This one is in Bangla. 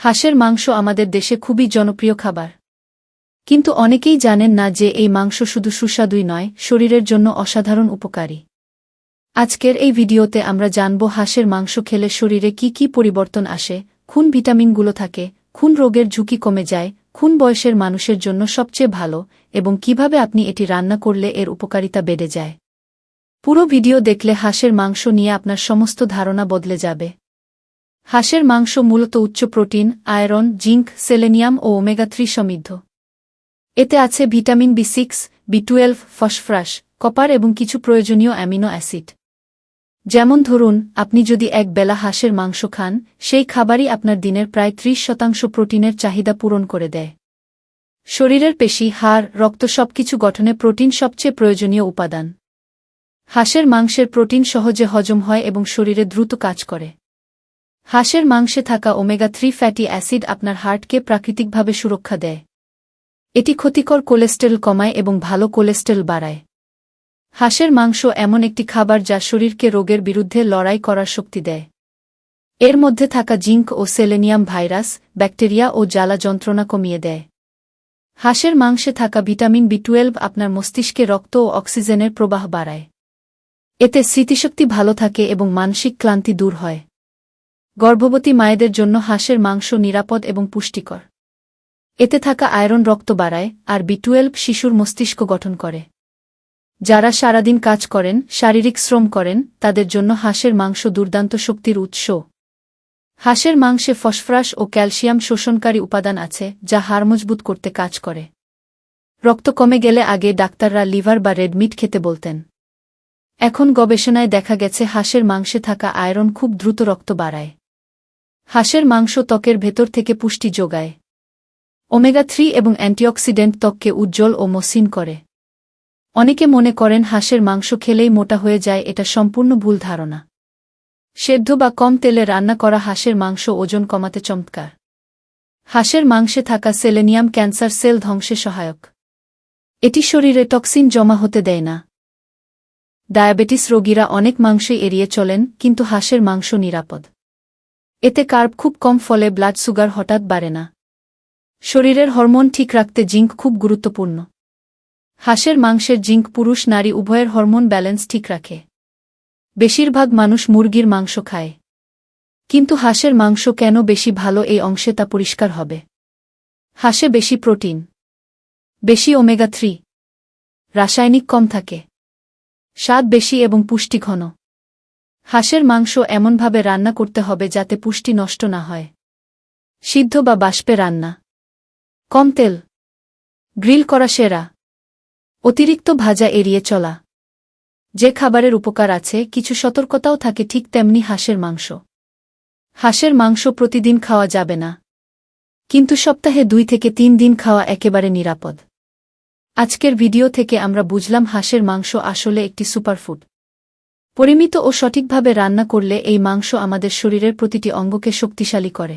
হাঁসের মাংস আমাদের দেশে খুবই জনপ্রিয় খাবার। কিন্তু অনেকেই জানেন না যে এই মাংস শুধু সুস্বাদুই নয়, শরীরের জন্য অসাধারণ উপকারী। আজকের এই ভিডিওতে আমরা জানব হাঁসের মাংস খেলে শরীরে কি কি পরিবর্তন আসে, খুন ভিটামিনগুলো থাকে, খুন রোগের ঝুঁকি কমে যায়, খুন বয়সের মানুষের জন্য সবচেয়ে ভালো, এবং কীভাবে আপনি এটি রান্না করলে এর উপকারিতা বেড়ে যায়। পুরো ভিডিও দেখলে হাঁসের মাংস নিয়ে আপনার সমস্ত ধারণা বদলে যাবে। হাঁসের মাংস মূলত উচ্চ প্রোটিন, আয়রন, জিঙ্ক, সেলেনিয়াম ও ওমেগা থ্রি সমৃদ্ধ। এতে আছে vitamin B six, B twelve, phosphorus, copper এবং কিছু প্রয়োজনীয় অ্যামিনো অ্যাসিড। যেমন ধরুন, আপনি যদি এক বেলা হাঁসের মাংস খান, সেই খাবারই আপনার দিনের প্রায় ত্রিশ শতাংশ প্রোটিনের চাহিদা পূরণ করে দেয়। শরীরের পেশি, হাড়, রক্ত সবকিছু গঠনে প্রোটিন সবচেয়ে প্রয়োজনীয় উপাদান। হাঁসের মাংসের প্রোটিন সহজে হজম হয় এবং শরীরে দ্রুত কাজ করে। হাঁসের মাংসে থাকা ওমেগা থ্রি ফ্যাটি অ্যাসিড আপনার হার্টকে প্রাকৃতিকভাবে সুরক্ষা দেয়। এটি ক্ষতিকর কোলেস্টেরল কমায় এবং ভালো কোলেস্টেরল বাড়ায়। হাঁসের মাংস এমন একটি খাবার যা শরীরকে রোগের বিরুদ্ধে লড়াই করার শক্তি দেয়। এর মধ্যে থাকা জিঙ্ক ও সেলেনিয়াম ভাইরাস, ব্যাকটেরিয়া ও জ্বালা যন্ত্রণা কমিয়ে দেয়। হাঁসের মাংসে থাকা ভিটামিন বি টুয়েলভ আপনার মস্তিষ্কে রক্ত ও অক্সিজেনের প্রবাহ বাড়ায়। এতে স্মৃতিশক্তি ভালো থাকে এবং মানসিক ক্লান্তি দূর হয়। গর্ভবতী মায়েদের জন্য হাঁসের মাংস নিরাপদ এবং পুষ্টিকর। এতে থাকা আয়রন রক্ত বাড়ায় আর বি টুয়েলভ শিশুর মস্তিষ্ক গঠন করে। যারা সারাদিন কাজ করেন, শারীরিক শ্রম করেন, তাদের জন্য হাঁসের মাংস দুর্দান্ত শক্তির উৎস। হাঁসের মাংসে ফসফরাস ও ক্যালসিয়াম শোষণকারী উপাদান আছে, যা হাড় মজবুত করতে কাজ করে। রক্ত কমে গেলে আগে ডাক্তাররা লিভার বা রেডমিট খেতে বলতেন। এখন গবেষণায় দেখা গেছে হাঁসের মাংসে থাকা আয়রন খুব দ্রুত রক্ত বাড়ায়। হাঁসের মাংস ত্বকের ভেতর থেকে পুষ্টি যোগায়। ওমেগা থ্রি এবং অ্যান্টিঅক্সিডেন্ট ত্বককে উজ্জ্বল ও মসৃণ করে। অনেকে মনে করেন হাঁসের মাংস খেলেই মোটা হয়ে যায়, এটা সম্পূর্ণ ভুল ধারণা। সেদ্ধ বা কম তেলে রান্না করা হাঁসের মাংস ওজন কমাতে চমৎকার। হাঁসের মাংসে থাকা সেলেনিয়াম ক্যান্সার সেল ধ্বংসে সহায়ক। এটি শরীরে টক্সিন জমা হতে দেয় না। ডায়াবেটিস রোগীরা অনেক মাংসই এড়িয়ে চলেন, কিন্তু হাঁসের মাংস নিরাপদ। এতে কার্ব খুব কম ফলে ব্লাড সুগার হঠাৎ বাড়ে না। শরীরের হরমোন ঠিক রাখতে জিঙ্ক খুব গুরুত্বপূর্ণ। হাঁসের, মাংসের জিঙ্ক পুরুষ, নারী উভয়ের হরমোন ব্যালেন্স ঠিক রাখে। বেশিরভাগ মানুষ মুরগির মাংস খায়। কিন্তু হাঁসের মাংস কেন বেশি ভালো এই অংশে তা পরিষ্কার হবে। হাঁসে বেশি প্রোটিন, বেশি ওমেগা থ্রি, রাসায়নিক কম থাকে। স্বাদ বেশি এবং পুষ্টি ঘন। হাঁসের মাংস এমনভাবে রান্না করতে হবে যাতে পুষ্টি নষ্ট না হয়। সিদ্ধ বা বাষ্পে রান্না। কম তেল। গ্রিল করা সেরা। অতিরিক্ত ভাজা এড়িয়ে চলা। যে খাবারের উপকার আছে, কিছু সতর্কতাও থাকে ঠিক তেমনি হাঁসের মাংস। হাঁসের মাংস প্রতিদিন খাওয়া যাবে না। কিন্তু সপ্তাহে দুই থেকে তিন দিন খাওয়া একেবারে নিরাপদ। আজকের ভিডিও থেকে আমরা বুঝলাম হাঁসের মাংস আসলে একটি সুপারফুড। পরিমিত ও সঠিকভাবে রান্না করলে এই মাংস আমাদের শরীরের প্রতিটি অঙ্গকে শক্তিশালী করে।